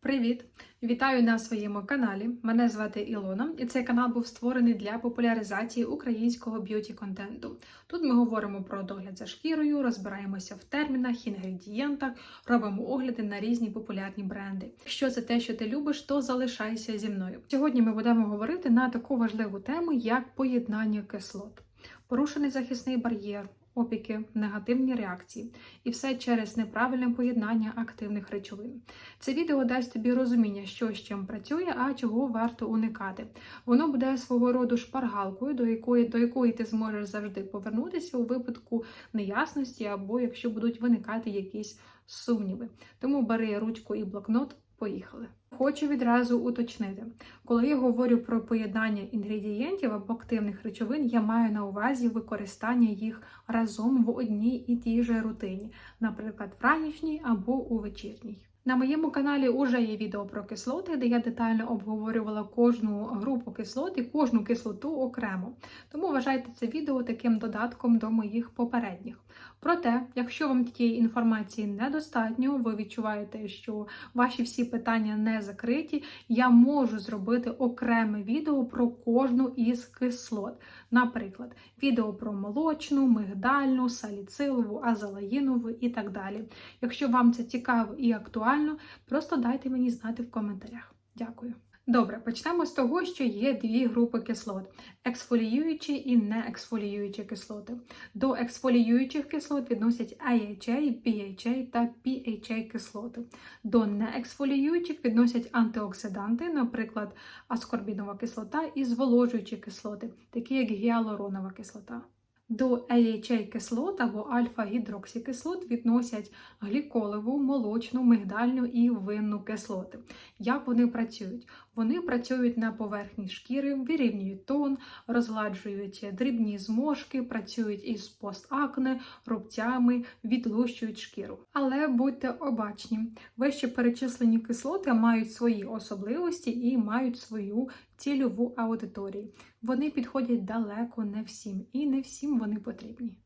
Привіт! Вітаю на своєму каналі. Мене звати Ілона, і цей канал був створений для популяризації українського б'юті контенту. Тут ми говоримо про догляд за шкірою, розбираємося в термінах, інгредієнтах, робимо огляди на різні популярні бренди. Якщо це те, що ти любиш, то залишайся зі мною. Сьогодні ми будемо говорити на таку важливу тему, як поєднання кислот, порушений захисний бар'єр опіки, негативні реакції, і все через неправильне поєднання активних речовин. Це відео дасть тобі розуміння, що з чим працює, а чого варто уникати. Воно буде свого роду шпаргалкою, до якої до якої ти зможеш завжди повернутися у випадку неясності, або якщо будуть виникати якісь сумніви. Тому бери ручку і блокнот. Поїхали. Хочу відразу уточнити, коли я говорю про поєднання інгредієнтів або активних речовин, я маю на увазі використання їх разом в одній і тій же рутині, наприклад, в ранішній або у вечірній. На моєму каналі вже є відео про кислоти, де я детально обговорювала кожну групу кислот і кожну кислоту окремо. Тому вважайте це відео таким додатком до моїх попередніх. Проте, якщо вам тієї інформації недостатньо, ви відчуваєте, що ваші всі питання не закриті, я можу зробити окреме відео про кожну із кислот. Наприклад, відео про молочну, мигдальну, саліцилову, азалаїнову і так далі. Якщо вам це цікаво і актуально, просто дайте мені знати в коментарях. Дякую. Добре, почнемо з того, що є дві групи кислот: ексфоліюючі і неексфоліюючі кислоти. До ексфоліюючих кислот відносять AHA, BHA та PHA кислоти. До неексфоліюючих відносять антиоксиданти, наприклад, аскорбінова кислота і зволожуючі кислоти, такі як гіалуронова кислота. До AHA кислот або альфа-гідроксікислот відносять гліколеву, молочну, мигдальну і винну кислоти. Як вони працюють? Вони працюють на поверхні шкіри, вирівнюють тон, розгладжують дрібні зможки, працюють із постакне, рубцями, відлущують шкіру. Але будьте обачні, вище перечислені кислоти мають свої особливості і мають свою цільову аудиторію. Вони підходять далеко не всім, і не всім вони потрібні.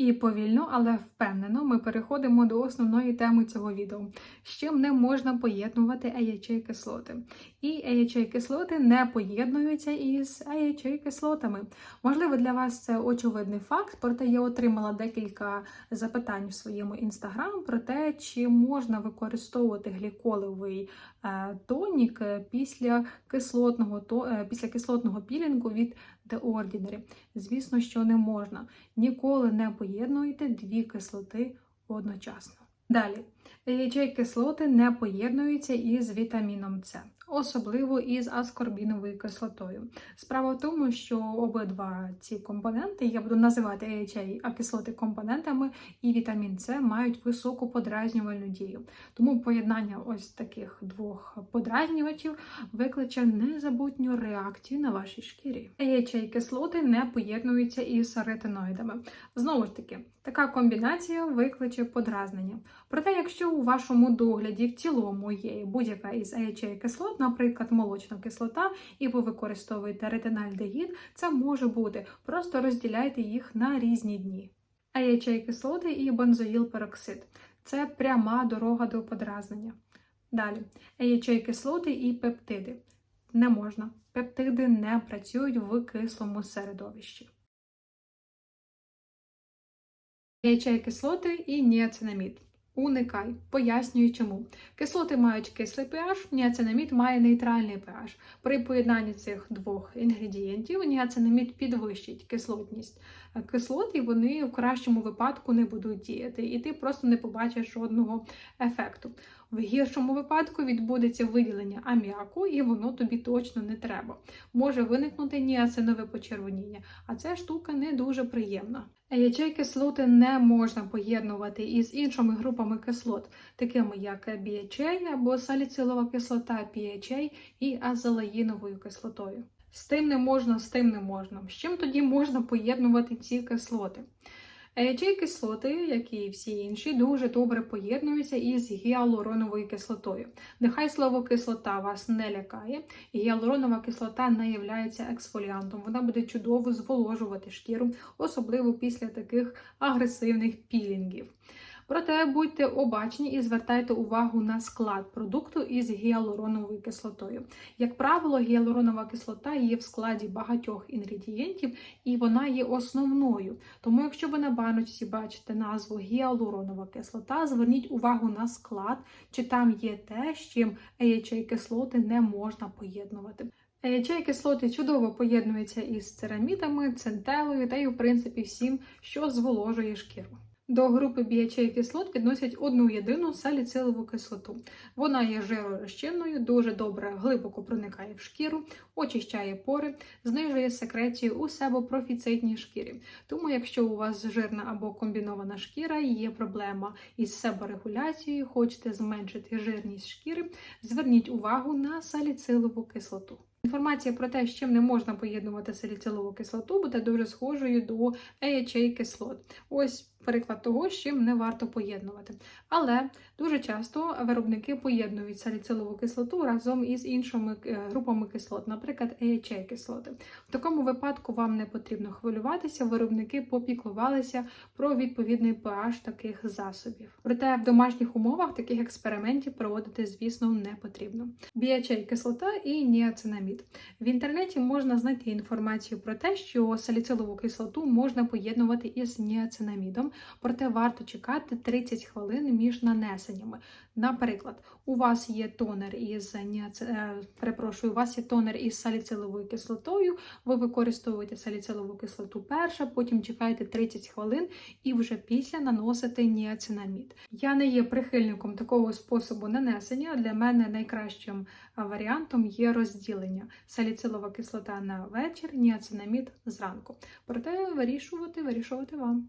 І повільно, але впевнено, ми переходимо до основної теми цього відео, з чим не можна поєднувати AHA кислоти. І AHA кислоти не поєднуються із AHA кислотами. Можливо, для вас це очевидний факт, проте я отримала декілька запитань в своєму інстаграм про те, чи можна використовувати гліколевий е, тонік після кислотного е, після кислотного пілінгу від The Ordinary. Звісно, що не можна. Ніколи не поєднуйте дві кислоти одночасно. Далі, AHA кислоти не поєднуються із вітаміном С, особливо із аскорбіновою кислотою. Справа в тому, що обидва ці компоненти, я буду називати AHA кислоти компонентами, і вітамін С мають високу подразнювальну дію. Тому поєднання ось таких двох подразнювачів викличе незабутню реакцію на вашій шкірі. AHA кислоти не поєднуються із ретиноїдами. Знову ж таки, така комбінація викличе подразнення. Проте, якщо у вашому догляді в цілому є будь-яка із AHA кислот, наприклад, молочна кислота, і ви використовуєте ретинальдегід, це може бути. Просто розділяйте їх на різні дні. AHA кислоти і бензоїлпероксид – це пряма дорога до подразнення. Далі, AHA кислоти і пептиди. Не можна. Пептиди не працюють в кислому середовищі. AHA кислоти і ніацинамід. Уникай. Пояснюю чому. Кислоти мають кислий pH, ніацинамід має нейтральний pH. При поєднанні цих двох інгредієнтів ніацинамід підвищить кислотність кислот, і вони в кращому випадку не будуть діяти. І ти просто не побачиш жодного ефекту. В гіршому випадку відбудеться виділення аміаку, і воно тобі точно не треба. Може виникнути ніацинове почервоніння, а ця штука не дуже приємна. AHA кислоти не можна поєднувати із іншими групами кислот, такими як BHA або саліцилова кислота PHA і азелаїновою кислотою. З тим не можна, з тим не можна. З чим тоді можна поєднувати ці кислоти? AHA кислоти, як і всі інші, дуже добре поєднуються із гіалуроновою кислотою. Нехай слово кислота вас не лякає, гіалуронова кислота не є ексфоліантом. Вона буде чудово зволожувати шкіру, особливо після таких агресивних пілінгів. Проте будьте обачні і звертайте увагу на склад продукту із гіалуроновою кислотою. Як правило, гіалуронова кислота є в складі багатьох інгредієнтів і вона є основною. Тому, якщо ви на баночці бачите назву гіалуронова кислота, зверніть увагу на склад, чи там є те, з чим AHA кислоти не можна поєднувати. AHA кислоти чудово поєднуються із церамідами, центелою та й, в принципі, всім, що зволожує шкіру. До групи BHA кислот відносять одну єдину саліцилову кислоту. Вона є жиророзчинною, дуже добре глибоко проникає в шкіру, очищає пори, знижує секрецію у себопрофіцитній шкірі. Тому, якщо у вас жирна або комбінована шкіра, є проблема із себорегуляцією, хочете зменшити жирність шкіри, зверніть увагу на саліцилову кислоту. Інформація про те, з чим не можна поєднувати саліцилову кислоту, буде дуже схожою до AHA кислот. Ось приклад того, з чим не варто поєднувати. Але дуже часто виробники поєднують саліцилову кислоту разом із іншими е, групами кислот, наприклад, AHA кислоти. В такому випадку вам не потрібно хвилюватися, виробники попіклувалися про відповідний pH таких засобів. Проте в домашніх умовах таких експериментів проводити, звісно, не потрібно. BHA кислота і ніацинамід. В інтернеті можна знайти інформацію про те, що саліцилову кислоту можна поєднувати із ніацинамідом, проте варто чекати 30 хвилин між нанесеннями. Наприклад, у вас є тонер із е, перепрошую, у вас є тонер із саліциловою кислотою. Ви використовуєте саліцилову кислоту перша, потім чекаєте 30 хвилин і вже після наносите ніацинамід. Я не є прихильником такого способу нанесення. Для мене найкращим варіантом є розділення саліцилова кислота на вечір, ніацинамід зранку. Проте вирішувати, вирішувати вам.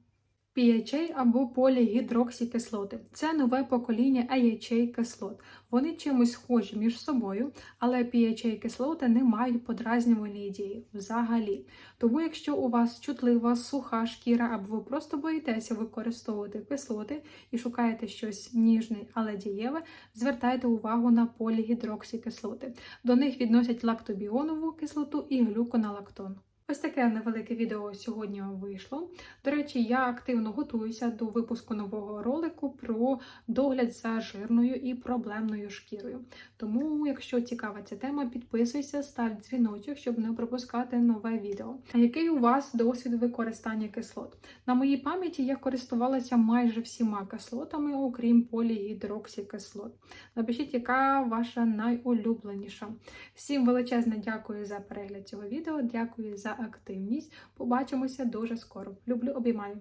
PHA або полігідроксікислоти це нове покоління AHA кислот. Вони чимось схожі між собою, але PHA кислоти не мають подразнювальної дії взагалі. Тому, якщо у вас чутлива суха шкіра, або ви просто боїтеся використовувати кислоти і шукаєте щось ніжне, але дієве, звертайте увагу на полігідроксікислоти. До них відносять лактобіонову кислоту і глюконалактон. Ось таке невелике відео сьогодні вийшло. До речі, я активно готуюся до випуску нового ролику про догляд за жирною і проблемною шкірою. Тому, якщо цікава ця тема, підписуйся, став дзвіночок, щоб не пропускати нове відео. А який у вас досвід використання кислот? На моїй пам'яті я користувалася майже всіма кислотами, окрім полігідроксікислот. Напишіть, яка ваша найулюбленіша. Всім величезне дякую за перегляд цього відео. Дякую за активність. Побачимося дуже скоро. Люблю, обіймаю.